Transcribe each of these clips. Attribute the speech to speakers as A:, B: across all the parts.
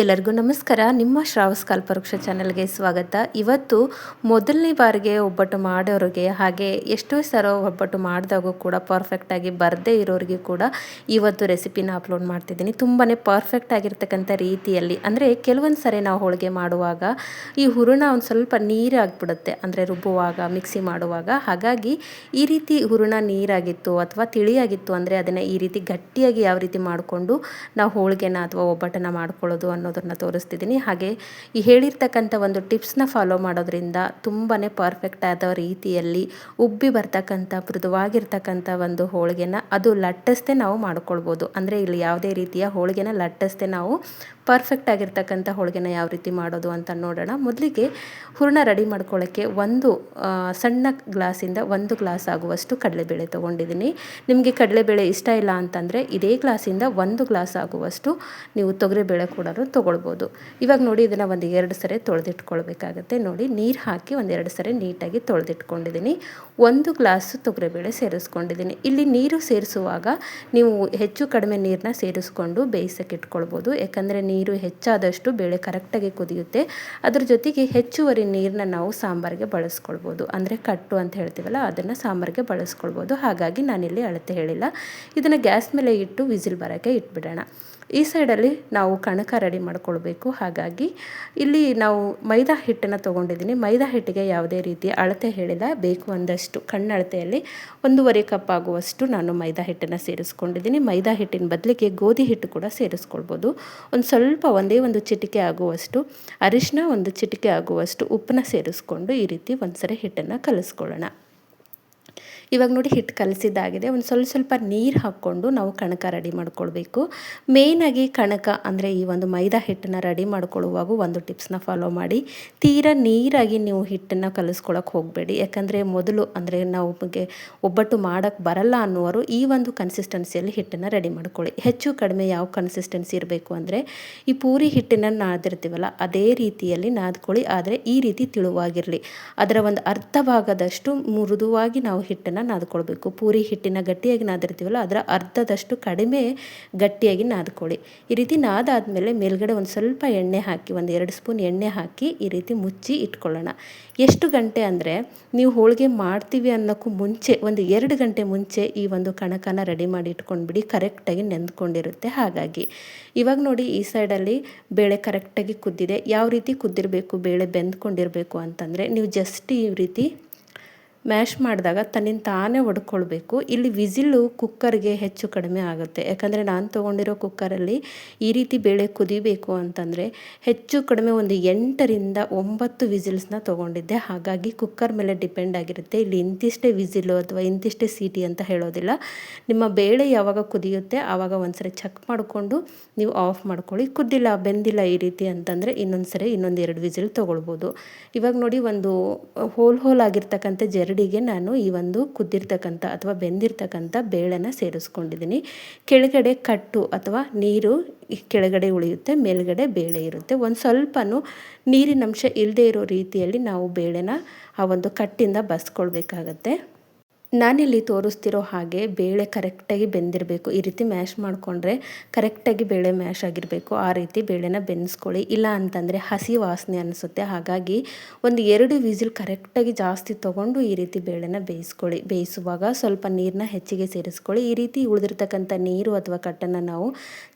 A: ಎಲ್ಲರಿಗೂ ನಮಸ್ಕಾರ. ನಿಮ್ಮ ಶ್ರಾವಸ್ ಕಲ್ಪವೃಕ್ಷ ಚಾನಲ್ಗೆ ಸ್ವಾಗತ. ಇವತ್ತು ಮೊದಲನೇ ಬಾರಿಗೆ ಒಬ್ಬಟ್ಟು ಮಾಡೋರಿಗೆ ಹಾಗೆ ಎಷ್ಟೋ ಸಲ ಒಬ್ಬಟ್ಟು ಮಾಡಿದಾಗೂ ಕೂಡ ಪರ್ಫೆಕ್ಟಾಗಿ ಬರದೇ ಇರೋರಿಗೆ ಕೂಡ ಇವತ್ತು ರೆಸಿಪಿನ ಅಪ್ಲೋಡ್ ಮಾಡ್ತಿದ್ದೀನಿ. ತುಂಬಾ ಪರ್ಫೆಕ್ಟ್ ಆಗಿರ್ತಕ್ಕಂಥ ರೀತಿಯಲ್ಲಿ. ಅಂದರೆ ಕೆಲವೊಂದು ಸರಿ ನಾವು ಹೋಳಿಗೆ ಮಾಡುವಾಗ ಈ ಹುರುಣ ಒಂದು ಸ್ವಲ್ಪ ನೀರಾಗ್ಬಿಡುತ್ತೆ ಅಂದರೆ ರುಬ್ಬುವಾಗ ಮಿಕ್ಸಿ ಮಾಡುವಾಗ. ಹಾಗಾಗಿ ಈ ರೀತಿ ಹುರುಣ ನೀರಾಗಿತ್ತು ಅಥವಾ ತಿಳಿಯಾಗಿತ್ತು ಅಂದರೆ ಅದನ್ನು ಈ ರೀತಿ ಗಟ್ಟಿಯಾಗಿ ಯಾವ ರೀತಿ ಮಾಡಿಕೊಂಡು ನಾವು ಹೋಳಿಗೆನ ಅಥವಾ ಒಬ್ಬಟ್ಟನ್ನು ಮಾಡ್ಕೊಳ್ಳೋದು ಅನ್ನೋದನ್ನು ತೋರಿಸ್ತಿದ್ದೀನಿ. ಹಾಗೆ ಈ ಹೇಳಿರ್ತಕ್ಕಂಥ ಒಂದು ಟಿಪ್ಸ್ನ ಫಾಲೋ ಮಾಡೋದ್ರಿಂದ ತುಂಬಾ ಪರ್ಫೆಕ್ಟ್ ಆದ ರೀತಿಯಲ್ಲಿ ಉಬ್ಬಿ ಬರ್ತಕ್ಕಂಥ, ಮೃದುವಾಗಿರ್ತಕ್ಕಂಥ ಒಂದು ಹೋಳಿಗೆನ, ಅದು ಲಟ್ಟಿಸ್ದೆ ನಾವು ಮಾಡ್ಕೊಳ್ಬೋದು. ಅಂದರೆ ಇಲ್ಲಿ ಯಾವುದೇ ರೀತಿಯ ಹೋಳಿಗೆನ ಲಟ್ಟಿಸ್ದೆ ನಾವು ಪರ್ಫೆಕ್ಟ್ ಆಗಿರ್ತಕ್ಕಂಥ ಹೋಳಿಗೆನ ಯಾವ ರೀತಿ ಮಾಡೋದು ಅಂತ ನೋಡೋಣ. ಮೊದಲಿಗೆ ಹೂರಣ ರೆಡಿ ಮಾಡ್ಕೊಳ್ಳೋಕ್ಕೆ ಒಂದು ಸಣ್ಣ ಗ್ಲಾಸಿಂದ ಒಂದು ಗ್ಲಾಸ್ ಆಗುವಷ್ಟು ಕಡಲೆಬೇಳೆ ತೊಗೊಂಡಿದ್ದೀನಿ. ನಿಮಗೆ ಕಡಲೆಬೇಳೆ ಇಷ್ಟ ಇಲ್ಲ ಅಂತಂದರೆ ಇದೇ ಗ್ಲಾಸಿಂದ ಒಂದು ಗ್ಲಾಸ್ ಆಗುವಷ್ಟು ನೀವು ತೊಗರಿಬೇಳೆ ಕೂಡ ತೊಗೊಳ್ಬೋದು. ಇವಾಗ ನೋಡಿ ಇದನ್ನು ಒಂದು ಎರಡು ಸರಿ ತೊಳೆದಿಟ್ಕೊಳ್ಬೇಕಾಗತ್ತೆ. ನೋಡಿ ನೀರು ಹಾಕಿ ಒಂದೆರಡು ಸರಿ ನೀಟಾಗಿ ತೊಳೆದಿಟ್ಕೊಂಡಿದ್ದೀನಿ. ಒಂದು ಗ್ಲಾಸು ತೊಗರಿಬೇಳೆ ಸೇರಿಸ್ಕೊಂಡಿದ್ದೀನಿ. ಇಲ್ಲಿ ನೀರು ಸೇರಿಸುವಾಗ ನೀವು ಹೆಚ್ಚು ಕಡಿಮೆ ನೀರನ್ನ ಸೇರಿಸ್ಕೊಂಡು ಬೇಯಿಸಕ್ಕೆ ಇಟ್ಕೊಳ್ಬೋದು. ಯಾಕಂದರೆ ನೀರು ಹೆಚ್ಚಾದಷ್ಟು ಬೇಳೆ ಕರೆಕ್ಟಾಗಿ ಕುದಿಯುತ್ತೆ. ಅದ್ರ ಜೊತೆಗೆ ಹೆಚ್ಚುವರಿ ನೀರನ್ನ ನಾವು ಸಾಂಬಾರಿಗೆ ಬಳಸ್ಕೊಳ್ಬೋದು. ಅಂದರೆ ಕಟ್ಟು ಅಂತ ಹೇಳ್ತೀವಲ್ಲ, ಅದನ್ನು ಸಾಂಬಾರಿಗೆ ಬಳಸ್ಕೊಳ್ಬೋದು. ಹಾಗಾಗಿ ನಾನಿಲ್ಲಿ ಅಳತೆ ಹೇಳಿಲ್ಲ. ಇದನ್ನು ಗ್ಯಾಸ್ ಮೇಲೆ ಇಟ್ಟು ವಿಸಿಲ್ ಬರೋಕ್ಕೆ ಇಟ್ಬಿಡೋಣ. ಈ ಸೈಡಲ್ಲಿ ನಾವು ಕಣಕ ರೆಡಿ ಮಾಡ್ಕೊಳ್ಬೇಕು. ಹಾಗಾಗಿ ಇಲ್ಲಿ ನಾವು ಮೈದಾ ಹಿಟ್ಟನ್ನು ತೊಗೊಂಡಿದ್ದೀನಿ. ಮೈದಾ ಹಿಟ್ಟಿಗೆ ಯಾವುದೇ ರೀತಿಯ ಅಳತೆ ಹೇಳಿಲ್ಲ. ಬೇಕು ಒಂದಷ್ಟು ಕಣ್ಣಳತೆಯಲ್ಲಿ ಒಂದೂವರೆ ಕಪ್ ಆಗುವಷ್ಟು ನಾನು ಮೈದಾ ಹಿಟ್ಟನ್ನು ಸೇರಿಸ್ಕೊಂಡಿದ್ದೀನಿ. ಮೈದಾ ಹಿಟ್ಟಿನ ಬದಲಿಗೆ ಗೋಧಿ ಹಿಟ್ಟು ಕೂಡ ಸೇರಿಸ್ಕೊಳ್ಬೋದು. ಒಂದು ಸ್ವಲ್ಪ ಒಂದೇ ಒಂದು ಚಿಟಿಕೆ ಆಗುವಷ್ಟು ಅರಿಶಿನ ಒಂದು ಚಿಟಿಕೆ ಆಗುವಷ್ಟು ಉಪ್ಪನ್ನ ಸೇರಿಸ್ಕೊಂಡು ಈ ರೀತಿ ಒಂದು ಸರಿ ಹಿಟ್ಟನ್ನು ಕಲಿಸ್ಕೊಳ್ಳೋಣ. ಇವಾಗ ನೋಡಿ ಹಿಟ್ಟು ಕಲಸಿದ್ದಾಗಿದೆ. ಒಂದು ಸ್ವಲ್ಪ ಸ್ವಲ್ಪ ನೀರು ಹಾಕ್ಕೊಂಡು ನಾವು ಕಣಕ ರೆಡಿ ಮಾಡ್ಕೊಳ್ಬೇಕು. ಮೇಯ್ನಾಗಿ ಕಣಕ ಅಂದರೆ ಈ ಒಂದು ಮೈದಾ ಹಿಟ್ಟನ್ನು ರೆಡಿ ಮಾಡ್ಕೊಳ್ಳುವಾಗ ಒಂದು ಟಿಪ್ಸ್ನ ಫಾಲೋ ಮಾಡಿ. ತೀರಾ ನೀರಾಗಿ ನೀವು ಹಿಟ್ಟನ್ನು ಕಲಿಸ್ಕೊಳಕ್ಕೆ ಹೋಗಬೇಡಿ. ಯಾಕಂದರೆ ಮೊದಲು ಅಂದರೆ ನಾವು ಒಬ್ಬಟ್ಟು ಮಾಡೋಕ್ಕೆ ಬರಲ್ಲ ಅನ್ನುವರು ಈ ಒಂದು ಕನ್ಸಿಸ್ಟೆನ್ಸಿಯಲ್ಲಿ ಹಿಟ್ಟನ್ನು ರೆಡಿ ಮಾಡ್ಕೊಳ್ಳಿ. ಹೆಚ್ಚು ಕಡಿಮೆ ಯಾವ ಕನ್ಸಿಸ್ಟೆನ್ಸಿ ಇರಬೇಕು ಅಂದರೆ ಈ ಪೂರಿ ಹಿಟ್ಟನ್ನು ನಾದಿರ್ತೀವಲ್ಲ, ಅದೇ ರೀತಿಯಲ್ಲಿ ನಾದ್ಕೊಳ್ಳಿ. ಆದರೆ ಈ ರೀತಿ ತಿಳುವಾಗಿರಲಿ. ಅದರ ಒಂದು ಅರ್ಧ ಭಾಗದಷ್ಟು ಮೃದುವಾಗಿ ನಾವು ಹಿಟ್ಟನ್ನು ನಾದ್ಕೊಳ್ಬೇಕು. ಪೂರಿ ಹಿಟ್ಟಿನ ಗಟ್ಟಿಯಾಗಿ ನಾದಿರ್ತೀವಲ್ಲ, ಅದರ ಅರ್ಧದಷ್ಟು ಕಡಿಮೆ ಗಟ್ಟಿಯಾಗಿ ನಾದ್ಕೊಳ್ಳಿ. ಈ ರೀತಿ ನಾದಾದಮೇಲೆ ಮೇಲ್ಗಡೆ ಒಂದು ಸ್ವಲ್ಪ ಎಣ್ಣೆ ಹಾಕಿ, ಒಂದು ಎರಡು ಸ್ಪೂನ್ ಎಣ್ಣೆ ಹಾಕಿ ಈ ರೀತಿ ಮುಚ್ಚಿ ಇಟ್ಕೊಳ್ಳೋಣ. ಎಷ್ಟು ಗಂಟೆ ಅಂದರೆ ನೀವು ಹೋಳಿಗೆ ಮಾಡ್ತೀವಿ ಅನ್ನೋಕ್ಕೂ ಮುಂಚೆ, ಒಂದು ಎರಡು ಗಂಟೆ ಮುಂಚೆ ಈ ಒಂದು ಕಣಕನ ರೆಡಿ ಮಾಡಿ ಇಟ್ಕೊಂಡ್ಬಿಡಿ, ಕರೆಕ್ಟಾಗಿ ನೆಂದ್ಕೊಂಡಿರುತ್ತೆ ಹಾಗಾಗಿ. ಇವಾಗ ನೋಡಿ ಈ ಸೈಡಲ್ಲಿ ಬೇಳೆ ಕರೆಕ್ಟಾಗಿ ಕುದ್ದಿದೆ. ಯಾವ ರೀತಿ ಕುದ್ದಿರಬೇಕು, ಬೇಳೆ ಬೆಂದ್ಕೊಂಡಿರಬೇಕು ಅಂತಂದರೆ, ನೀವು ಜಸ್ಟ್ ಈ ರೀತಿ ಮ್ಯಾಶ್ ಮಾಡಿದಾಗ ತನ್ನಿಂದ ತಾನೇ ಒಡ್ಕೊಳ್ಬೇಕು. ಇಲ್ಲಿ ವಿಸಿಲು ಕುಕ್ಕರ್ಗೆ ಹೆಚ್ಚು ಕಡಿಮೆ ಆಗುತ್ತೆ. ಯಾಕಂದರೆ ನಾನು ತೊಗೊಂಡಿರೋ ಕುಕ್ಕರಲ್ಲಿ ಈ ರೀತಿ ಬೇಳೆ ಕುದಿಬೇಕು ಅಂತಂದರೆ ಹೆಚ್ಚು ಕಡಿಮೆ ಒಂದು ಎಂಟರಿಂದ ಒಂಬತ್ತು ವಿಸಿಲ್ಸ್ನ ತೊಗೊಂಡಿದ್ದೆ. ಹಾಗಾಗಿ ಕುಕ್ಕರ್ ಮೇಲೆ ಡಿಪೆಂಡ್ ಆಗಿರುತ್ತೆ. ಇಲ್ಲಿ ಇಂತಿಷ್ಟೇ ವಿಸಿಲು ಅಥವಾ ಇಂತಿಷ್ಟೇ ಸೀಟಿ ಅಂತ ಹೇಳೋದಿಲ್ಲ. ನಿಮ್ಮ ಬೇಳೆ ಯಾವಾಗ ಕುದಿಯುತ್ತೆ ಆವಾಗ ಒಂದ್ಸರಿ ಚೆಕ್ ಮಾಡಿಕೊಂಡು ನೀವು ಆಫ್ ಮಾಡ್ಕೊಳ್ಳಿ. ಕುದ್ದಿಲ್ಲ, ಬೆಂದಿಲ್ಲ ಈ ರೀತಿ ಅಂತಂದರೆ ಇನ್ನೊಂದು ಸರಿ ಇನ್ನೊಂದು ಎರಡು ವಿಸಿಲ್ ತೊಗೊಳ್ಬೋದು. ಇವಾಗ ನೋಡಿ ಒಂದು ಹೋಲ್ ಹೋಲ್ ಆಗಿರ್ತಕ್ಕಂಥ ಜರಿ ಎರಡಿಗೆ ನಾನು ಈ ಒಂದು ಕುದ್ದಿರ್ತಕ್ಕಂಥ ಅಥವಾ ಬೆಂದಿರ್ತಕ್ಕಂಥ ಬೇಳೆನ ಸೇರಿಸ್ಕೊಂಡಿದ್ದೀನಿ. ಕೆಳಗಡೆ ಕಟ್ಟು ಅಥವಾ ನೀರು ಕೆಳಗಡೆ ಉಳಿಯುತ್ತೆ, ಮೇಲ್ಗಡೆ ಬೇಳೆ ಇರುತ್ತೆ. ಒಂದು ಸ್ವಲ್ಪನೂ ನೀರಿನಂಶ ಇಲ್ಲದೆ ಇರೋ ರೀತಿಯಲ್ಲಿ ನಾವು ಬೇಳೆನ ಆ ಒಂದು ಕಟ್ಟಿಂದ ಬಸ್ಕೊಳ್ಬೇಕಾಗತ್ತೆ. ನಾನಿಲ್ಲಿ ತೋರಿಸ್ತಿರೋ ಹಾಗೆ ಬೇಳೆ ಕರೆಕ್ಟಾಗಿ ಬೆಂದಿರಬೇಕು. ಈ ರೀತಿ ಮ್ಯಾಶ್ ಮಾಡಿಕೊಂಡ್ರೆ ಕರೆಕ್ಟಾಗಿ ಬೇಳೆ ಮ್ಯಾಶ್ ಆಗಿರಬೇಕು. ಆ ರೀತಿ ಬೇಳೆನ ಬೆನ್ಸ್ಕೊಳ್ಳಿ ಇಲ್ಲ ಅಂತಂದರೆ ಹಸಿ ವಾಸನೆ ಅನಿಸುತ್ತೆ. ಹಾಗಾಗಿ ಒಂದು ಎರಡು ವಿಸಿಲ್ ಕರೆಕ್ಟಾಗಿ ಜಾಸ್ತಿ ತೊಗೊಂಡು ಈ ರೀತಿ ಬೇಳೆನ ಬೇಯಿಸ್ಕೊಳ್ಳಿ. ಬೇಯಿಸುವಾಗ ಸ್ವಲ್ಪ ನೀರನ್ನ ಹೆಚ್ಚಿಗೆ ಸೇರಿಸ್ಕೊಳ್ಳಿ. ಈ ರೀತಿ ಉಳಿದಿರ್ತಕ್ಕಂಥ ನೀರು ಅಥವಾ ಕಟ್ಟನ್ನು ನಾವು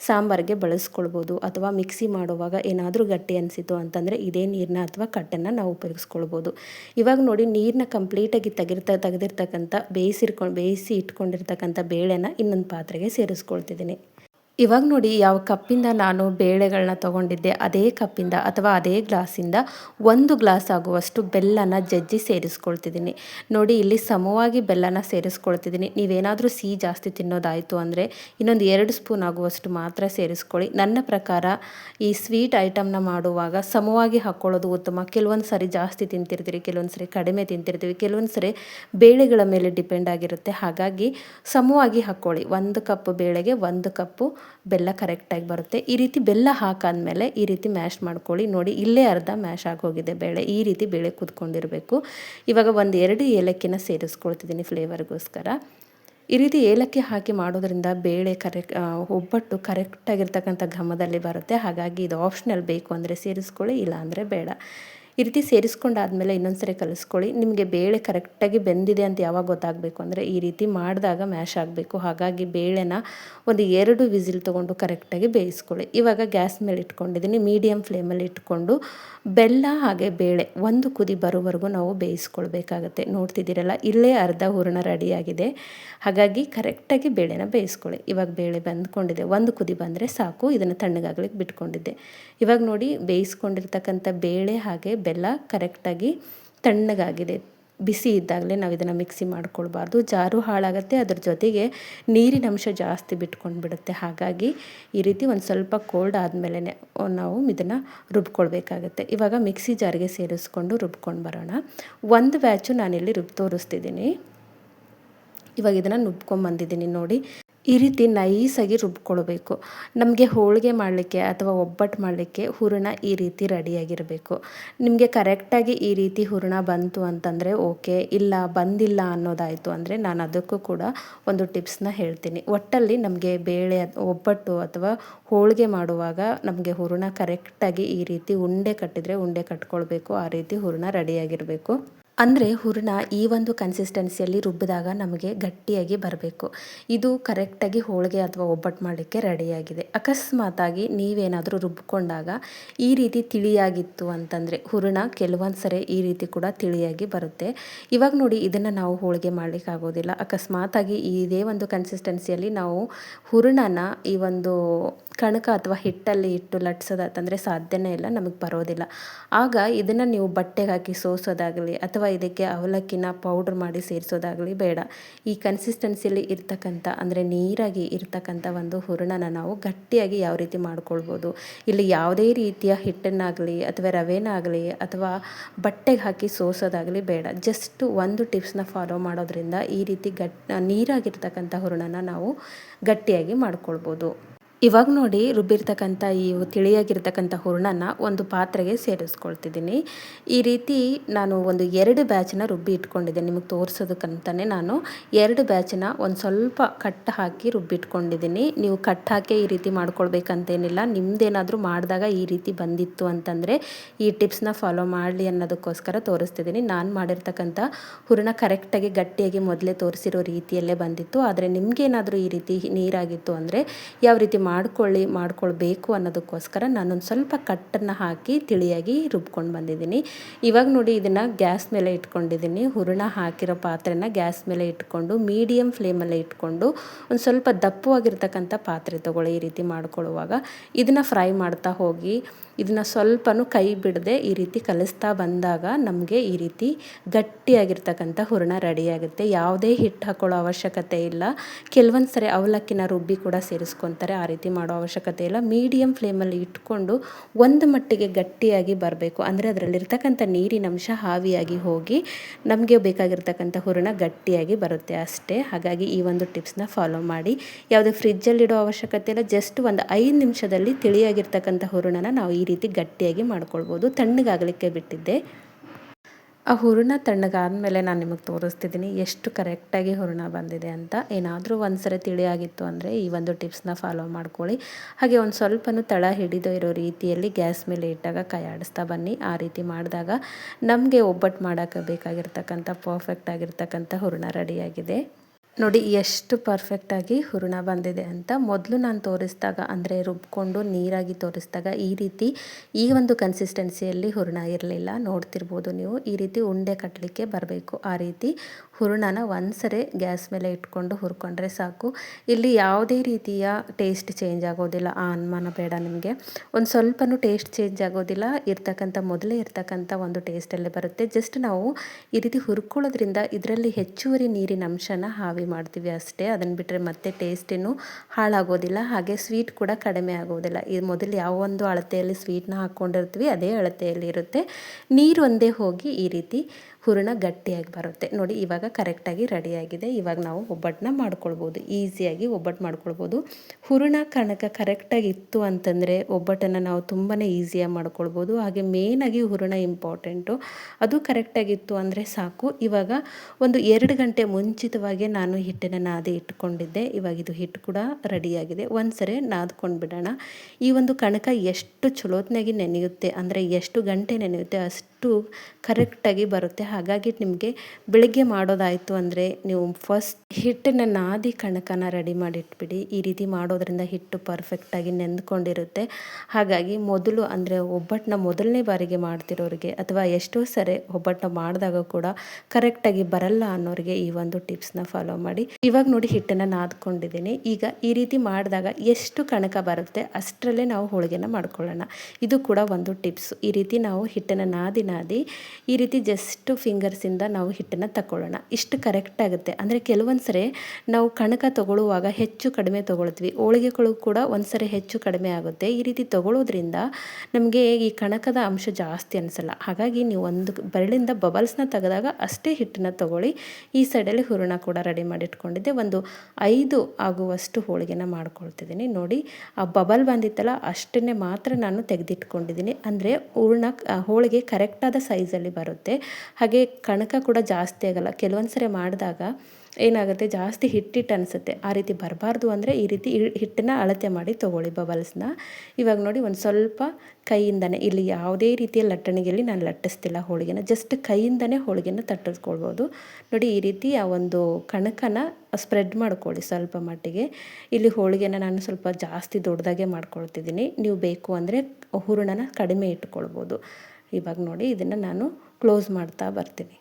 A: ಸಾಂಬಾರಿಗೆ ಬಳಸ್ಕೊಳ್ಬೋದು. ಅಥವಾ ಮಿಕ್ಸಿ ಮಾಡುವಾಗ ಏನಾದರೂ ಗಟ್ಟಿ ಅನಿಸಿತು ಅಂತಂದರೆ ಇದೇ ನೀರನ್ನ ಅಥವಾ ಕಟ್ಟನ್ನು ನಾವು ಉಪಯೋಗಿಸ್ಕೊಳ್ಬೋದು. ಇವಾಗ ನೋಡಿ ನೀರನ್ನ ಕಂಪ್ಲೀಟಾಗಿ ತೆಗಿರ್ತ ತೆಗೆದಿರ್ತಕ್ಕಂಥ ಬೇಯಿಸಿರ್ಕೊಂಡು ಬೇಯಿಸಿ ಇಟ್ಕೊಂಡಿರ್ತಕ್ಕಂಥ ಬೇಳೆನ ಇನ್ನೊಂದು ಪಾತ್ರೆಗೆ ಸೇರಿಸ್ಕೊಳ್ತಿದ್ದೀನಿ. ಇವಾಗ ನೋಡಿ ಯಾವ ಕಪ್ಪಿಂದ ನಾನು ಬೇಳೆಗಳನ್ನ ತೊಗೊಂಡಿದ್ದೆ, ಅದೇ ಕಪ್ಪಿಂದ ಅಥವಾ ಅದೇ ಗ್ಲಾಸಿಂದ ಒಂದು ಗ್ಲಾಸ್ ಆಗುವಷ್ಟು ಬೆಲ್ಲನ ಜಜ್ಜಿ ಸೇರಿಸ್ಕೊಳ್ತಿದ್ದೀನಿ. ನೋಡಿ ಇಲ್ಲಿ ಸಮವಾಗಿ ಬೆಲ್ಲನ ಸೇರಿಸ್ಕೊಳ್ತಿದ್ದೀನಿ. ನೀವೇನಾದರೂ ಸಿಹಿ ಜಾಸ್ತಿ ತಿನ್ನೋದಾಯಿತು ಅಂದರೆ ಇನ್ನೊಂದು ಎರಡು ಸ್ಪೂನ್ ಆಗುವಷ್ಟು ಮಾತ್ರ ಸೇರಿಸ್ಕೊಳ್ಳಿ. ನನ್ನ ಪ್ರಕಾರ ಈ ಸ್ವೀಟ್ ಐಟಮ್ನ ಮಾಡುವಾಗ ಸಮವಾಗಿ ಹಾಕ್ಕೊಳ್ಳೋದು ಉತ್ತಮ. ಕೆಲವೊಂದು ಸರಿ ಜಾಸ್ತಿ ತಿಂತಿರ್ತೀರಿ, ಕೆಲವೊಂದು ಸರಿ ಕಡಿಮೆ ತಿಂತಿರ್ತೀವಿ ಕೆಲವೊಂದು ಸರಿ ಬೇಳೆಗಳ ಮೇಲೆ ಡಿಪೆಂಡ್ ಆಗಿರುತ್ತೆ. ಹಾಗಾಗಿ ಸಮವಾಗಿ ಹಾಕ್ಕೊಳ್ಳಿ. ಒಂದು ಕಪ್ ಬೇಳೆಗೆ ಒಂದು ಕಪ್ಪು ಬೆಲ್ಲ ಕರೆಕ್ಟಾಗಿ ಬರುತ್ತೆ. ಈ ರೀತಿ ಬೆಲ್ಲ ಹಾಕಾದ್ಮೇಲೆ ಈ ರೀತಿ ಮ್ಯಾಶ್ ಮಾಡ್ಕೊಳ್ಳಿ. ನೋಡಿ, ಇಲ್ಲೇ ಅರ್ಧ ಮ್ಯಾಶ್ ಆಗೋಗಿದೆ ಬೇಳೆ. ಈ ರೀತಿ ಬೇಳೆ ಕುದ್ಕೊಂಡಿರಬೇಕು. ಇವಾಗ ಒಂದು ಎರಡು ಏಲಕ್ಕಿನ ಸೇರಿಸ್ಕೊಳ್ತಿದ್ದೀನಿ ಫ್ಲೇವರ್ಗೋಸ್ಕರ ಈ ರೀತಿ ಏಲಕ್ಕಿ ಹಾಕಿ ಮಾಡೋದ್ರಿಂದ ಬೇಳೆ ಕರೆಕ್ಟ್ ಒಬ್ಬಟ್ಟು ಕರೆಕ್ಟಾಗಿರ್ತಕ್ಕಂಥ ಘಮದಲ್ಲಿ ಬರುತ್ತೆ. ಹಾಗಾಗಿ ಇದು ಆಪ್ಷನಲ್ ಬೇಕು ಅಂದರೆ ಸೇರಿಸ್ಕೊಳ್ಳಿ ಇಲ್ಲ ಅಂದರೆ ಬೇಡ. ಈ ರೀತಿ ಸೇರಿಸ್ಕೊಂಡಾದಮೇಲೆ ಇನ್ನೊಂದು ಸರಿ ಕಲಿಸ್ಕೊಳ್ಳಿ. ನಿಮಗೆ ಬೇಳೆ ಕರೆಕ್ಟಾಗಿ ಬೆಂದಿದೆ ಅಂತ ಯಾವಾಗ ಗೊತ್ತಾಗಬೇಕು ಅಂದರೆ ಈ ರೀತಿ ಮಾಡಿದಾಗ ಮ್ಯಾಶ್ ಆಗಬೇಕು. ಹಾಗಾಗಿ ಬೇಳೆನ ಒಂದು ಎರಡು ವಿಸಿಲ್ ತೊಗೊಂಡು ಕರೆಕ್ಟಾಗಿ ಬೇಯಿಸ್ಕೊಳ್ಳಿ. ಇವಾಗ ಗ್ಯಾಸ್ ಮೇಲೆ ಇಟ್ಕೊಂಡಿದ್ದೀನಿ. ಮೀಡಿಯಮ್ ಫ್ಲೇಮಲ್ಲಿ ಇಟ್ಕೊಂಡು ಬೆಲ್ಲ ಹಾಗೆ ಬೇಳೆ ಒಂದು ಕುದಿ ಬರೋವರೆಗೂ ನಾವು ಬೇಯಿಸ್ಕೊಳ್ಬೇಕಾಗತ್ತೆ. ನೋಡ್ತಿದ್ದೀರಲ್ಲ, ಇಲ್ಲೇ ಅರ್ಧ ಹೂರಣ ರೆಡಿಯಾಗಿದೆ. ಹಾಗಾಗಿ ಕರೆಕ್ಟಾಗಿ ಬೇಳೆನ ಬೇಯಿಸ್ಕೊಳ್ಳಿ. ಇವಾಗ ಬೇಳೆ ಬಂದ್ಕೊಂಡಿದೆ. ಒಂದು ಕುದಿ ಬಂದರೆ ಸಾಕು. ಇದನ್ನು ತಣ್ಣಗಾಗ್ಲಿಕ್ಕೆ ಬಿಟ್ಕೊಂಡಿದ್ದೆ. ಇವಾಗ ನೋಡಿ, ಬೇಯಿಸ್ಕೊಂಡಿರ್ತಕ್ಕಂಥ ಬೇಳೆ ಹಾಗೆ ಬೆಲ್ಲ ಕರೆಕ್ಟಾಗಿ ತಣ್ಣಗಾಗಿದೆ. ಬಿಸಿ ಇದ್ದಾಗಲೇ ನಾವು ಇದನ್ನು ಮಿಕ್ಸಿ ಮಾಡ್ಕೊಳ್ಬಾರ್ದು. ಜಾರು ಹಾಳಾಗುತ್ತೆ, ಅದ್ರ ಜೊತೆಗೆ ನೀರಿನ ಅಂಶ ಜಾಸ್ತಿ ಬಿಟ್ಕೊಂಡು ಬಿಡುತ್ತೆ ಹಾಗಾಗಿ ಈ ರೀತಿ ಒಂದು ಸ್ವಲ್ಪ ಕೋಲ್ಡ್ ಆದಮೇಲೆ ನಾವು ಇದನ್ನು ರುಬ್ಕೊಳ್ಬೇಕಾಗತ್ತೆ. ಇವಾಗ ಮಿಕ್ಸಿ ಜಾರಿಗೆ ಸೇರಿಸ್ಕೊಂಡು ರುಬ್ಕೊಂಡು ಬರೋಣ. ಒಂದು ಬ್ಯಾಚು ನಾನಿಲ್ಲಿ ರುಬ್ ತೋರಿಸ್ತಿದ್ದೀನಿ. ಇವಾಗ ಇದನ್ನು ನುಬ್ಕೊಂಬಂದಿದ್ದೀನಿ ನೋಡಿ. ಈ ರೀತಿ ನೈಸಾಗಿ ರುಬ್ಕೊಳ್ಬೇಕು. ನಮಗೆ ಹೋಳಿಗೆ ಮಾಡಲಿಕ್ಕೆ ಅಥವಾ ಒಬ್ಬಟ್ಟು ಮಾಡಲಿಕ್ಕೆ ಹೂರಣ ಈ ರೀತಿ ರೆಡಿಯಾಗಿರಬೇಕು. ನಿಮಗೆ ಕರೆಕ್ಟಾಗಿ ಈ ರೀತಿ ಹೂರಣ ಬಂತು ಅಂತಂದರೆ ಓಕೆ, ಇಲ್ಲ ಬಂದಿಲ್ಲ ಅನ್ನೋದಾಯಿತು ಅಂದರೆ ನಾನು ಅದಕ್ಕೂ ಕೂಡ ಒಂದು ಟಿಪ್ಸ್ನ ಹೇಳ್ತೀನಿ. ಒಟ್ಟಲ್ಲಿ ನಮಗೆ ಬೇಳೆ ಒಬ್ಬಟ್ಟು ಅಥವಾ ಹೋಳಿಗೆ ಮಾಡುವಾಗ ನಮಗೆ ಹೂರಣ ಕರೆಕ್ಟಾಗಿ ಈ ರೀತಿ ಉಂಡೆ ಕಟ್ಟಿದರೆ ಉಂಡೆ ಕಟ್ಕೊಳ್ಬೇಕು, ಆ ರೀತಿ ಹೂರಣ ರೆಡಿಯಾಗಿರಬೇಕು. ಅಂದರೆ ಹೂರಣ ಈ ಒಂದು ಕನ್ಸಿಸ್ಟೆನ್ಸಿಯಲ್ಲಿ ರುಬ್ಬಿದಾಗ ನಮಗೆ ಗಟ್ಟಿಯಾಗಿ ಬರಬೇಕು. ಇದು ಕರೆಕ್ಟಾಗಿ ಹೋಳಿಗೆ ಅಥವಾ ಒಬ್ಬಟ್ಟು ಮಾಡಲಿಕ್ಕೆ ರೆಡಿಯಾಗಿದೆ ಅಕಸ್ಮಾತಾಗಿ ನೀವೇನಾದರೂ ರುಬ್ಬಿಕೊಂಡಾಗ ಈ ರೀತಿ ತಿಳಿಯಾಗಿತ್ತು ಅಂತಂದರೆ ಹೂರಣ ಕೆಲವೊಂದು ಸರಿ ಈ ರೀತಿ ಕೂಡ ತಿಳಿಯಾಗಿ ಬರುತ್ತೆ. ಇವಾಗ ನೋಡಿ ಇದನ್ನು ನಾವು ಹೋಳಿಗೆ ಮಾಡಲಿಕ್ಕೆ ಆಗೋದಿಲ್ಲ. ಅಕಸ್ಮಾತಾಗಿ ಇದೇ ಒಂದು ಕನ್ಸಿಸ್ಟೆನ್ಸಿಯಲ್ಲಿ ನಾವು ಹೂರಣನ ಈ ಒಂದು ಕಣಕ ಅಥವಾ ಹಿಟ್ಟಲ್ಲಿ ಇಟ್ಟು ಲಟ್ಸೋದಂತಂದರೆ ಸಾಧ್ಯನೇ ಇಲ್ಲ, ನಮಗೆ ಬರೋದಿಲ್ಲ. ಆಗ ಇದನ್ನು ನೀವು ಬಟ್ಟೆಗೆ ಹಾಕಿ ಸೋಸೋದಾಗಲಿ ಅಥವಾ ಇದಕ್ಕೆ ಅವಲಕ್ಕಿನ ಪೌಡ್ರ್ ಮಾಡಿ ಸೇರಿಸೋದಾಗಲಿ ಬೇಡ. ಈ ಕನ್ಸಿಸ್ಟೆನ್ಸಿಯಲ್ಲಿ ಇರ್ತಕ್ಕಂಥ, ಅಂದರೆ ನೀರಾಗಿ ಇರ್ತಕ್ಕಂಥ ಒಂದು ಹೂರಣನ ನಾವು ಗಟ್ಟಿಯಾಗಿ ಯಾವ ರೀತಿ ಮಾಡ್ಕೊಳ್ಬೋದು. ಇಲ್ಲಿ ಯಾವುದೇ ರೀತಿಯ ಹಿಟ್ಟನ್ನಾಗಲಿ ಅಥವಾ ರವೆನಾಗಲಿ ಅಥವಾ ಬಟ್ಟೆಗೆ ಹಾಕಿ ಸೋಸೋದಾಗಲಿ ಬೇಡ. ಜಸ್ಟ್ ಒಂದು ಟಿಪ್ಸ್ನ ಫಾಲೋ ಮಾಡೋದ್ರಿಂದ ಈ ರೀತಿ ಗಟ್, ನೀರಾಗಿರ್ತಕ್ಕಂಥ ಹೂರಣನ ನಾವು ಗಟ್ಟಿಯಾಗಿ ಮಾಡ್ಕೊಳ್ಬೋದು. ಇವಾಗ ನೋಡಿ ರುಬ್ಬಿರ್ತಕ್ಕಂಥ ಈ ತಿಳಿಯಾಗಿರ್ತಕ್ಕಂಥ ಹೂರ್ಣನ ಒಂದು ಪಾತ್ರೆಗೆ ಸೇರಿಸ್ಕೊಳ್ತಿದ್ದೀನಿ. ಈ ರೀತಿ ನಾನು ಒಂದು ಎರಡು ಬ್ಯಾಚನ್ನ ರುಬ್ಬಿ ಇಟ್ಕೊಂಡಿದ್ದೆ. ನಿಮಗೆ ತೋರಿಸೋದಕ್ಕಂತಲೇ ನಾನು ಎರಡು ಬ್ಯಾಚನ್ನ ಒಂದು ಸ್ವಲ್ಪ ಕಟ್ ಹಾಕಿ ರುಬ್ಬಿ ಇಟ್ಕೊಂಡಿದ್ದೀನಿ. ನೀವು ಕಟ್ ಹಾಕಿ ಈ ರೀತಿ ಮಾಡ್ಕೊಳ್ಬೇಕಂತೇನಿಲ್ಲ. ನಿಮ್ಮದೇನಾದರೂ ಮಾಡಿದಾಗ ಈ ರೀತಿ ಬಂದಿತ್ತು ಅಂತಂದರೆ ಈ ಟಿಪ್ಸ್ನ ಫಾಲೋ ಮಾಡಲಿ ಅನ್ನೋದಕ್ಕೋಸ್ಕರ ತೋರಿಸ್ತಿದ್ದೀನಿ. ನಾನು ಮಾಡಿರ್ತಕ್ಕಂಥ ಹೂರಣ ಕರೆಕ್ಟಾಗಿ ಗಟ್ಟಿಯಾಗಿ ಮೊದಲೇ ತೋರಿಸಿರೋ ರೀತಿಯಲ್ಲೇ ಬಂದಿತ್ತು. ಆದರೆ ನಿಮಗೇನಾದರೂ ಈ ರೀತಿ ನೀರಾಗಿತ್ತು ಅಂದರೆ ಯಾವ ರೀತಿ ಮಾಡ್ಕೊಳ್ಳಿ, ಮಾಡ್ಕೊಳ್ಬೇಕು ಅನ್ನೋದಕ್ಕೋಸ್ಕರ ನಾನೊಂದು ಸ್ವಲ್ಪ ಕಟ್ಟನ್ನು ಹಾಕಿ ತಿಳಿಯಾಗಿ ರುಬ್ಕೊಂಡು ಬಂದಿದ್ದೀನಿ. ಇವಾಗ ನೋಡಿ ಇದನ್ನು ಗ್ಯಾಸ್ ಮೇಲೆ ಇಟ್ಕೊಂಡಿದ್ದೀನಿ. ಹೂರಣ ಹಾಕಿರೋ ಪಾತ್ರೆನ ಗ್ಯಾಸ್ ಮೇಲೆ ಇಟ್ಕೊಂಡು ಮೀಡಿಯಮ್ ಫ್ಲೇಮಲ್ಲೇ ಇಟ್ಕೊಂಡು, ಒಂದು ಸ್ವಲ್ಪ ದಪ್ಪವಾಗಿರ್ತಕ್ಕಂಥ ಪಾತ್ರೆ ತೊಗೊಳ್ಳಿ ಈ ರೀತಿ ಮಾಡ್ಕೊಳ್ಳುವಾಗ. ಇದನ್ನು ಫ್ರೈ ಮಾಡ್ತಾ ಹೋಗಿ, ಇದನ್ನು ಸ್ವಲ್ಪನೂ ಕೈ ಬಿಡದೆ ಈ ರೀತಿ ಕಲಿಸ್ತಾ ಬಂದಾಗ ನಮಗೆ ಈ ರೀತಿ ಗಟ್ಟಿಯಾಗಿರ್ತಕ್ಕಂಥ ಹೂರಣ ರೆಡಿಯಾಗುತ್ತೆ ಯಾವುದೇ ಹಿಟ್ಟು ಹಾಕೊಳ್ಳೋ ಅವಶ್ಯಕತೆ ಇಲ್ಲ. ಕೆಲವೊಂದು ಸರಿ ಅವಲಕ್ಕಿನ ರುಬ್ಬಿ ಕೂಡ ಸೇರಿಸ್ಕೊತಾರೆ ಆ ರೀತಿ ಮಾಡೋ ಅವಶ್ಯಕತೆ ಇಲ್ಲ. ಮೀಡಿಯಮ್ ಫ್ಲೇಮಲ್ಲಿ ಇಟ್ಕೊಂಡು ಒಂದು ಮಟ್ಟಿಗೆ ಗಟ್ಟಿಯಾಗಿ ಬರಬೇಕು. ಅಂದರೆ ಅದರಲ್ಲಿರ್ತಕ್ಕಂಥ ನೀರಿನ ಅಂಶ ಹಾವಿಯಾಗಿ ಹೋಗಿ ನಮಗೆ ಬೇಕಾಗಿರ್ತಕ್ಕಂಥ ಹೂರಣ ಗಟ್ಟಿಯಾಗಿ ಬರುತ್ತೆ ಅಷ್ಟೇ. ಹಾಗಾಗಿ ಈ ಒಂದು ಟಿಪ್ಸ್ನ ಫಾಲೋ ಮಾಡಿ. ಯಾವುದೇ ಫ್ರಿಜ್ಜಲ್ಲಿಡೋ ಅವಶ್ಯಕತೆ ಇಲ್ಲ. ಜಸ್ಟ್ ಒಂದು ಐದು ನಿಮಿಷದಲ್ಲಿ ತಿಳಿಯಾಗಿರ್ತಕ್ಕಂಥ ಹೂರಣನ ನಾವು ಈ ರೀತಿ ಗಟ್ಟಿಯಾಗಿ ಮಾಡ್ಕೊಳ್ಬೋದು. ತಣ್ಣಗಾಗಲಿಕ್ಕೆ ಬಿಟ್ಟಿದ್ದೆ. ಆ ಹೂರಣ ತಣ್ಣಗಾದಮೇಲೆ ನಾನು ನಿಮಗೆ ತೋರಿಸ್ತಿದ್ದೀನಿ ಎಷ್ಟು ಕರೆಕ್ಟಾಗಿ ಹೂರಣ ಬಂದಿದೆ ಅಂತ. ಏನಾದರೂ ಒಂದು ಸರಿ ತಿಳಿಯಾಗಿತ್ತು ಅಂದರೆ ಈ ಒಂದು ಟಿಪ್ಸ್ನ ಫಾಲೋ ಮಾಡ್ಕೊಳ್ಳಿ. ಹಾಗೆ ಒಂದು ಸ್ವಲ್ಪನೂ ತಳ ಹಿಡಿದು ಇರೋ ರೀತಿಯಲ್ಲಿ ಗ್ಯಾಸ್ ಮೇಲೆ ಇಟ್ಟಾಗ ಕೈ ಆಡಿಸ್ತಾ ಬನ್ನಿ. ಆ ರೀತಿ ಮಾಡಿದಾಗ ನಮಗೆ ಒಬ್ಬಟ್ಟು ಮಾಡೋಕ್ಕೆ ಬೇಕಾಗಿರ್ತಕ್ಕಂಥ ಪರ್ಫೆಕ್ಟ್ ಆಗಿರ್ತಕ್ಕಂಥ ಹೂರಣ ರೆಡಿಯಾಗಿದೆ ನೋಡಿ, ಎಷ್ಟು ಪರ್ಫೆಕ್ಟಾಗಿ ಹೂರಣ ಬಂದಿದೆ ಅಂತ. ಮೊದಲು ನಾನು ತೋರಿಸಿದಾಗ, ಅಂದರೆ ರುಬ್ಕೊಂಡು ನೀರಾಗಿ ತೋರಿಸಿದಾಗ ಈ ರೀತಿ ಈ ಒಂದು ಕನ್ಸಿಸ್ಟೆನ್ಸಿಯಲ್ಲಿ ಹೂರಣ ಇರಲಿಲ್ಲ. ನೋಡ್ತಿರ್ಬೋದು ನೀವು, ಈ ರೀತಿ ಉಂಡೆ ಕಟ್ಟಲಿಕ್ಕೆ ಬರಬೇಕು. ಆ ರೀತಿ ಹೂರಣನ ಒಂದ್ಸರಿ ಗ್ಯಾಸ್ ಮೇಲೆ ಇಟ್ಕೊಂಡು ಹುರ್ಕೊಂಡ್ರೆ ಸಾಕು. ಇಲ್ಲಿ ಯಾವುದೇ ರೀತಿಯ ಟೇಸ್ಟ್ ಚೇಂಜ್ ಆಗೋದಿಲ್ಲ. ಆ ಅನುಮಾನ ಬೇಡ ನಿಮಗೆ. ಒಂದು ಸ್ವಲ್ಪನೂ ಟೇಸ್ಟ್ ಚೇಂಜ್ ಆಗೋದಿಲ್ಲ. ಇರ್ತಕ್ಕಂಥ, ಮೊದಲೇ ಇರ್ತಕ್ಕಂಥ ಒಂದು ಟೇಸ್ಟಲ್ಲೇ ಬರುತ್ತೆ. ಜಸ್ಟ್ ನಾವು ಈ ರೀತಿ ಹುರ್ಕೊಳ್ಳೋದ್ರಿಂದ ಇದರಲ್ಲಿ ಹೆಚ್ಚುವರಿ ನೀರಿನ ಅಂಶನ ಹಾವಿ ಮಾಡ್ತೀವಿ ಅಷ್ಟೇ. ಅದನ್ನು ಬಿಟ್ಟರೆ ಮತ್ತೆ ಟೇಸ್ಟಿನೂ ಹಾಳಾಗೋದಿಲ್ಲ. ಹಾಗೆ ಸ್ವೀಟ್ ಕೂಡ ಕಡಿಮೆ ಆಗೋದಿಲ್ಲ. ಇದು ಮೊದಲು ಯಾವ ಒಂದು ಅಳತೆಯಲ್ಲಿ ಸ್ವೀಟ್ನ ಹಾಕ್ಕೊಂಡಿರ್ತೀವಿ ಅದೇ ಅಳತೆಯಲ್ಲಿ ಇರುತ್ತೆ. ನೀರು ಒಂದೇ ಹೋಗಿ ಈ ರೀತಿ ಹೂರಣ ಗಟ್ಟಿಯಾಗಿ ಬರುತ್ತೆ. ನೋಡಿ, ಇವಾಗ ಕರೆಕ್ಟಾಗಿ ರೆಡಿಯಾಗಿದೆ. ಇವಾಗ ನಾವು ಒಬ್ಬಟ್ಟನ್ನ ಮಾಡ್ಕೊಳ್ಬೋದು. ಈಸಿಯಾಗಿ ಒಬ್ಬಟ್ಟು ಮಾಡ್ಕೊಳ್ಬೋದು. ಹೂರಣ ಕಣಕ ಕರೆಕ್ಟಾಗಿ ಇತ್ತು ಅಂತಂದರೆ ಒಬ್ಬಟ್ಟನ್ನು ನಾವು ತುಂಬಾ ಈಸಿಯಾಗಿ ಮಾಡ್ಕೊಳ್ಬೋದು. ಹಾಗೆ ಮೇನಾಗಿ ಹೂರಣ ಇಂಪಾರ್ಟೆಂಟು. ಅದು ಕರೆಕ್ಟಾಗಿತ್ತು ಅಂದರೆ ಸಾಕು. ಇವಾಗ ಒಂದು ಎರಡು ಗಂಟೆ ಮುಂಚಿತವಾಗಿ ನಾನು ಹಿಟ್ಟನ್ನು ನಾದಿ ಇಟ್ಕೊಂಡಿದ್ದೆ. ಇವಾಗ ಇದು ಹಿಟ್ಟು ಕೂಡ ರೆಡಿಯಾಗಿದೆ. ಒಂದು ಸರಿ ನಾದ್ಕೊಂಡು ಬಿಡೋಣ ಈ ಒಂದು ಕಣಕ ಎಷ್ಟು ಚಲೋತ್ನಾಗಿ ನೆನೆಯುತ್ತೆ ಅಂದರೆ ಎಷ್ಟು ಗಂಟೆ ನೆನೆಯುತ್ತೆ ಅಷ್ಟು ಕರೆಕ್ಟಾಗಿ ಬರುತ್ತೆ. ಹಾಗಾಗಿ ನಿಮಗೆ ಬೆಳಗ್ಗೆ ಮಾಡೋದಾಯಿತು ಅಂದರೆ ನೀವು ಫಸ್ಟ್ ಹಿಟ್ಟನ್ನು ನಾದಿ ಕಣಕನ ರೆಡಿ ಮಾಡಿಟ್ಬಿಡಿ. ಈ ರೀತಿ ಮಾಡೋದ್ರಿಂದ ಹಿಟ್ಟು ಪರ್ಫೆಕ್ಟಾಗಿ ನೆಂದ್ಕೊಂಡಿರುತ್ತೆ. ಹಾಗಾಗಿ ಮೊದಲು ಅಂದರೆ ಒಬ್ಬಟ್ಟನ್ನ ಮೊದಲನೇ ಬಾರಿಗೆ ಮಾಡ್ತಿರೋರಿಗೆ ಅಥವಾ ಎಷ್ಟೋ ಸರಿ ಒಬ್ಬಟ್ಟನ್ನ ಮಾಡಿದಾಗ ಕೂಡ ಕರೆಕ್ಟಾಗಿ ಬರಲ್ಲ ಅನ್ನೋರಿಗೆ ಈ ಒಂದು ಟಿಪ್ಸ್ನ ಫಾಲೋ ಮಾಡಿ. ಇವಾಗ ನೋಡಿ ಹಿಟ್ಟನ್ನು ನಾದ್ಕೊಂಡಿದ್ದೀನಿ. ಈಗ ಈ ರೀತಿ ಮಾಡಿದಾಗ ಎಷ್ಟು ಕಣಕ ಬರುತ್ತೆ ಅಷ್ಟರಲ್ಲೇ ನಾವು ಹೋಳಿಗೆನ ಮಾಡ್ಕೊಳ್ಳೋಣ. ಇದು ಕೂಡ ಒಂದು ಟಿಪ್ಸ್ ಈ ರೀತಿ ನಾವು ಹಿಟ್ಟನ್ನು ನಾದಿ ನಾದಿ ಈ ರೀತಿ ಜಸ್ಟ್ ಫಿಂಗರ್ಸಿಂದ ನಾವು ಹಿಟ್ಟನ್ನು ತಗೊಳ್ಳೋಣ ಇಷ್ಟು ಕರೆಕ್ಟ್ ಆಗುತ್ತೆ. ಅಂದರೆ ಕೆಲವೊಂದು ಸರಿ ನಾವು ಕಣಕ ತಗೊಳ್ಳುವಾಗ ಹೆಚ್ಚು ಕಡಿಮೆ ತಗೊಳ್ತೀವಿ. ಹೋಳಿಗೆಗಳು ಕೂಡ ಒಂದ್ಸರಿ ಹೆಚ್ಚು ಕಡಿಮೆ ಆಗುತ್ತೆ. ಈ ರೀತಿ ತಗೊಳ್ಳೋದ್ರಿಂದ ನಮಗೆ ಈ ಕಣಕದ ಅಂಶ ಜಾಸ್ತಿ ಅನಿಸಲ್ಲ. ಹಾಗಾಗಿ ನೀವು ಒಂದು ಬೆರಳಿಂದ ಬಬಲ್ಸ್ನ ತೆಗೆದಾಗ ಅಷ್ಟೇ ಹಿಟ್ಟನ್ನ ತಗೊಳ್ಳಿ. ಈ ಸೈಡಲ್ಲಿ ಹೂರಣ ಕೂಡ ರೆಡಿ ಮಾಡಿಟ್ಕೊಂಡಿದ್ದೆ ಒಂದು ಐದು ಆಗುವಷ್ಟು ಹೋಳಿಗೆನ ಮಾಡ್ಕೊಳ್ತಿದ್ದೀನಿ. ನೋಡಿ, ಆ ಬಬಲ್ ಬಂದಿತ್ತಲ್ಲ, ಅಷ್ಟನ್ನೇ ಮಾತ್ರ ನಾನು ತೆಗೆದಿಟ್ಕೊಂಡಿದ್ದೀನಿ. ಅಂದರೆ ಹೂರ್ಣ ಹೋಳಿಗೆ ಕರೆಕ್ಟಾದ ಸೈಜಲ್ಲಿ ಬರುತ್ತೆ. ಹಾಗೆ ಕಣಕ ಕೂಡ ಜಾಸ್ತಿ ಆಗಲ್ಲ. ಕೆಲವೊಂದು ಸರಿ ಮಾಡಿದಾಗ ಏನಾಗುತ್ತೆ? ಜಾಸ್ತಿ ಹಿಟ್ಟಿಟ್ಟು ಅನಿಸುತ್ತೆ. ಆ ರೀತಿ ಬರಬಾರ್ದು ಅಂದರೆ ಈ ರೀತಿ ಹಿಟ್ಟನ್ನ ಅಳತೆ ಮಾಡಿ ತೊಗೊಳ್ಳಿ ಬಬಲ್ಸ್ನ ಇವಾಗ ನೋಡಿ ಒಂದು ಸ್ವಲ್ಪ ಕೈಯಿಂದನೇ, ಇಲ್ಲಿ ಯಾವುದೇ ರೀತಿಯ ಲಟ್ಟಣಿಗೆಯಲ್ಲಿ ನಾನು ಲಟ್ಟಿಸ್ತಿಲ್ಲ ಹೋಳಿಗೆನ. ಜಸ್ಟ್ ಕೈಯಿಂದನೇ ಹೋಳಿಗೆನ ತಟ್ಟಿಸ್ಕೊಳ್ಬೋದು. ನೋಡಿ ಈ ರೀತಿ ಆ ಒಂದು ಕಣಕನ ಸ್ಪ್ರೆಡ್ ಮಾಡ್ಕೊಳ್ಳಿ ಸ್ವಲ್ಪ ಮಟ್ಟಿಗೆ. ಇಲ್ಲಿ ಹೋಳಿಗೆನ ನಾನು ಸ್ವಲ್ಪ ಜಾಸ್ತಿ ದೊಡ್ಡದಾಗೆ ಮಾಡ್ಕೊಳ್ತಿದ್ದೀನಿ. ನೀವು ಬೇಕು ಅಂದರೆ ಹೂರಣನ ಕಡಿಮೆ ಇಟ್ಕೊಳ್ಬೋದು. ಇವಾಗ ನೋಡಿ ಇದನ್ನು ನಾನು ಕ್ಲೋಸ್ ಮಾಡ್ತಾ ಬರ್ತೀನಿ.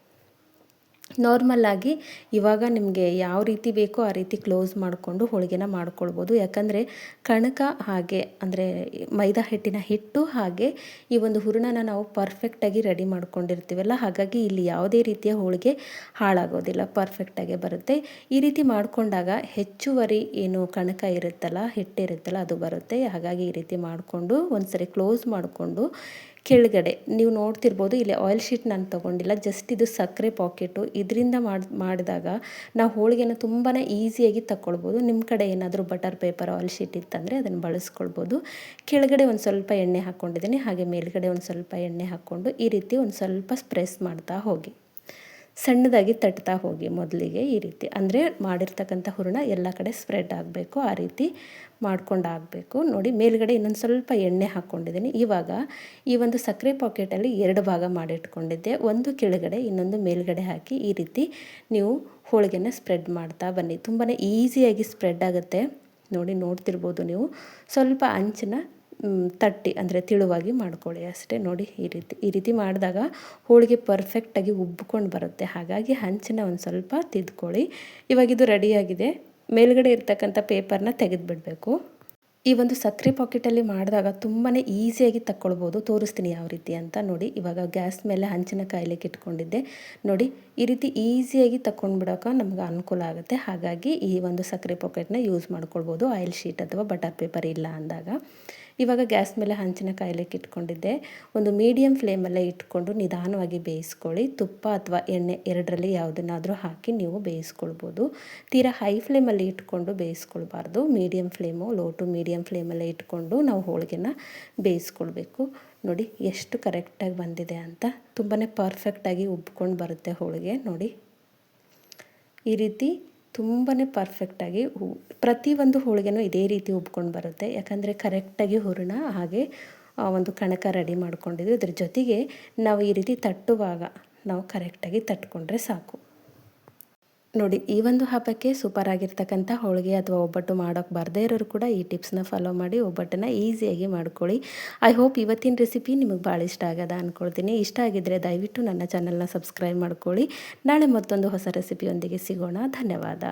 A: ನಾರ್ಮಲ್ಲಾಗಿ ಇವಾಗ ನಿಮಗೆ ಯಾವ ರೀತಿ ಬೇಕೋ ಆ ರೀತಿ ಕ್ಲೋಸ್ ಮಾಡಿಕೊಂಡು ಹೋಳಿಗೆನ ಮಾಡ್ಕೊಳ್ಬೋದು. ಯಾಕಂದರೆ ಕಣಕ ಹಾಗೆ ಅಂದರೆ ಮೈದಾ ಹಿಟ್ಟಿನ ಹಿಟ್ಟು ಹಾಗೆ ಈ ಒಂದು ಹೂರಣನ ನಾವು ಪರ್ಫೆಕ್ಟಾಗಿ ರೆಡಿ ಮಾಡ್ಕೊಂಡಿರ್ತೀವಲ್ಲ, ಹಾಗಾಗಿ ಇಲ್ಲಿ ಯಾವುದೇ ರೀತಿಯ ಹೋಳಿಗೆ ಹಾಳಾಗೋದಿಲ್ಲ ಪರ್ಫೆಕ್ಟಾಗಿ ಬರುತ್ತೆ. ಈ ರೀತಿ ಮಾಡಿಕೊಂಡಾಗ ಹೆಚ್ಚುವರಿ ಏನು ಕಣಕ ಇರುತ್ತಲ್ಲ, ಹಿಟ್ಟಿರುತ್ತಲ್ಲ, ಅದು ಬರುತ್ತೆ. ಹಾಗಾಗಿ ಈ ರೀತಿ ಮಾಡಿಕೊಂಡು ಒಂದು ಸರಿ ಕ್ಲೋಸ್ ಮಾಡಿಕೊಂಡು ಕೆಳಗಡೆ ನೀವು ನೋಡ್ತಿರ್ಬೋದು, ಇಲ್ಲಿ ಆಯಿಲ್ ಶೀಟ್ ನಾನು ತೊಗೊಂಡಿಲ್ಲ ಜಸ್ಟ್ ಇದು ಸಕ್ಕರೆ ಪಾಕೆಟು ಇದರಿಂದ ಮಾಡಿ, ಮಾಡಿದಾಗ ನಾವು ಹೋಳಿಗೆನ ತುಂಬಾ ಈಸಿಯಾಗಿ ತಗೊಳ್ಬೋದು ನಿಮ್ಮ ಕಡೆ ಏನಾದರೂ ಬಟರ್ ಪೇಪರ್ ಆಯಿಲ್ ಶೀಟ್ ಇತ್ತಂದರೆ ಅದನ್ನು ಬಳಸ್ಕೊಳ್ಬೋದು. ಕೆಳಗಡೆ ಒಂದು ಸ್ವಲ್ಪ ಎಣ್ಣೆ ಹಾಕ್ಕೊಂಡಿದ್ದೀನಿ ಹಾಗೆ ಮೇಲ್ಗಡೆ ಒಂದು ಸ್ವಲ್ಪ ಎಣ್ಣೆ ಹಾಕ್ಕೊಂಡು ಈ ರೀತಿ ಒಂದು ಸ್ವಲ್ಪ ಸ್ಪ್ರೆಸ್ ಮಾಡ್ತಾ ಹೋಗಿ. ಸಣ್ಣದಾಗಿ ತಟ್ತಾ ಹೋಗಿ ಮೊದಲಿಗೆ ಈ ರೀತಿ. ಅಂದರೆ ಮಾಡಿರ್ತಕ್ಕಂಥ ಹೂರಣ ಎಲ್ಲ ಕಡೆ ಸ್ಪ್ರೆಡ್ ಆಗಬೇಕು, ಆ ರೀತಿ ಮಾಡ್ಕೊಂಡು ಆಗಬೇಕು ನೋಡಿ, ಮೇಲ್ಗಡೆ ಇನ್ನೊಂದು ಸ್ವಲ್ಪ ಎಣ್ಣೆ ಹಾಕ್ಕೊಂಡಿದ್ದೀನಿ ಇವಾಗ ಈ ಒಂದು ಸಕ್ಕರೆ ಪಾಕೆಟಲ್ಲಿ ಎರಡು ಭಾಗ ಮಾಡಿಟ್ಕೊಂಡಿದ್ದೆ. ಒಂದು ಕೆಳಗಡೆ, ಇನ್ನೊಂದು ಮೇಲ್ಗಡೆ ಹಾಕಿ ಈ ರೀತಿ ನೀವು ಹೋಳಿಗೆನ ಸ್ಪ್ರೆಡ್ ಮಾಡ್ತಾ ಬನ್ನಿ. ತುಂಬಾ ಈಸಿಯಾಗಿ ಸ್ಪ್ರೆಡ್ ಆಗುತ್ತೆ. ನೋಡಿ, ನೋಡ್ತಿರ್ಬೋದು ನೀವು. ಸ್ವಲ್ಪ ಅಂಚನ್ನ ತಟ್ಟಿ ಅಂದರೆ ತಿಳುವಾಗಿ ಮಾಡ್ಕೊಳ್ಳಿ. ಅಷ್ಟೇ ನೋಡಿ ಈ ರೀತಿ ಈ ರೀತಿ ಮಾಡಿದಾಗ ಹೋಳಿಗೆ ಪರ್ಫೆಕ್ಟಾಗಿ ಉಬ್ಬಿಕೊಂಡು ಬರುತ್ತೆ. ಹಾಗಾಗಿ ಹಂಚನ್ನ ಒಂದು ಸ್ವಲ್ಪ ತಿದ್ಕೊಳ್ಳಿ. ಇವಾಗ ಇದು ರೆಡಿಯಾಗಿದೆ ಮೇಲ್ಗಡೆ ಇರ್ತಕ್ಕಂಥ ಪೇಪರ್ನ ತೆಗೆದುಬಿಡಬೇಕು. ಈ ಒಂದು ಸಕ್ಕರೆ ಪಾಕೆಟಲ್ಲಿ ಮಾಡಿದಾಗ ತುಂಬಾ ಈಸಿಯಾಗಿ ತಕ್ಕೊಳ್ಬೋದು. ತೋರಿಸ್ತೀನಿ ಯಾವ ರೀತಿ ಅಂತ ನೋಡಿ. ಇವಾಗ ಗ್ಯಾಸ್ ಮೇಲೆ ಹಂಚಿನ ಕಾಯಿಲೆಗೆ ಇಟ್ಕೊಂಡಿದ್ದೆ ನೋಡಿ, ಈ ರೀತಿ ಈಸಿಯಾಗಿ ತಗೊಂಡ್ಬಿಡೋಕೆ ನಮ್ಗೆ ಅನುಕೂಲ ಆಗುತ್ತೆ. ಹಾಗಾಗಿ ಈ ಒಂದು ಸಕ್ಕರೆ ಪಾಕೆಟ್ನ ಯೂಸ್ ಮಾಡ್ಕೊಳ್ಬೋದು. ಆಯಿಲ್ ಶೀಟ್ ಅಥವಾ ಬಟರ್ ಪೇಪರ್ ಇಲ್ಲ ಅಂದಾಗ. ಇವಾಗ ಗ್ಯಾಸ್ ಮೇಲೆ ಹಂಚಿನ ಕಾಯಿಲೆಗೆ ಇಟ್ಕೊಂಡಿದ್ದೆ. ಒಂದು ಮೀಡಿಯಮ್ ಫ್ಲೇಮಲ್ಲೇ ಇಟ್ಕೊಂಡು ನಿಧಾನವಾಗಿ ಬೇಯಿಸ್ಕೊಳ್ಳಿ. ತುಪ್ಪ ಅಥವಾ ಎಣ್ಣೆ ಎರಡರಲ್ಲಿ ಯಾವುದನ್ನಾದರೂ ಹಾಕಿ ನೀವು ಬೇಯಿಸ್ಕೊಳ್ಬೋದು. ತೀರಾ ಹೈ ಫ್ಲೇಮಲ್ಲಿ ಇಟ್ಕೊಂಡು ಬೇಯಿಸ್ಕೊಳ್ಬಾರ್ದು. Medium flame low to medium ಫ್ಲೇಮಲ್ಲೇ ಇಟ್ಕೊಂಡು ನಾವು ಹೋಳಿಗೆನ ಬೇಯಿಸ್ಕೊಳ್ಬೇಕು. ನೋಡಿ, ಎಷ್ಟು ಕರೆಕ್ಟಾಗಿ ಬಂದಿದೆ ಅಂತ. ತುಂಬಾ ಪರ್ಫೆಕ್ಟಾಗಿ ಉಬ್ಕೊಂಡು ಬರುತ್ತೆ ಹೋಳಿಗೆ. ನೋಡಿ. ಈ ರೀತಿ ತುಂಬಾ ಪರ್ಫೆಕ್ಟಾಗಿ ಪ್ರತಿಯೊಂದು ಹೋಳಿಗೆನೂ ಇದೇ ರೀತಿ ಉಬ್ಕೊಂಡು ಬರುತ್ತೆ. ಯಾಕಂದರೆ ಕರೆಕ್ಟಾಗಿ ಹೂರಣ, ಹಾಗೆ ಒಂದು ಕಣಕ ರೆಡಿ ಮಾಡ್ಕೊಂಡಿದ್ವಿ ಇದ್ರ ಜೊತೆಗೆ ನಾವು ಈ ರೀತಿ ತಟ್ಟುವಾಗ ನಾವು ಕರೆಕ್ಟಾಗಿ ತಟ್ಕೊಂಡ್ರೆ ಸಾಕು. ನೋಡಿ, ಈ ಒಂದು ಹಬ್ಬಕ್ಕೆ ಸೂಪರ್ ಆಗಿರ್ತಕ್ಕಂಥ ಹೋಳಿಗೆ ಅಥವಾ ಒಬ್ಬಟ್ಟು ಮಾಡೋಕ್ಕೆ ಬರದೇ ಇರೋರು ಕೂಡ ಈ ಟಿಪ್ಸ್ನ ಫಾಲೋ ಮಾಡಿ ಒಬ್ಬಟ್ಟನ್ನು ಈಸಿಯಾಗಿ ಮಾಡ್ಕೊಳ್ಳಿ. ಐ ಹೋಪ್ ಇವತ್ತಿನ ರೆಸಿಪಿ ನಿಮಗೆ ಭಾಳ ಇಷ್ಟ ಆಗದ ಅಂದ್ಕೊಳ್ತೀನಿ ಇಷ್ಟ ಆಗಿದ್ದರೆ ದಯವಿಟ್ಟು ನನ್ನ ಚಾನಲ್ನ ಸಬ್ಸ್ಕ್ರೈಬ್ ಮಾಡ್ಕೊಳ್ಳಿ. ನಾಳೆ ಮತ್ತೊಂದು ಹೊಸ ರೆಸಿಪಿಯೊಂದಿಗೆ ಸಿಗೋಣ. ಧನ್ಯವಾದ.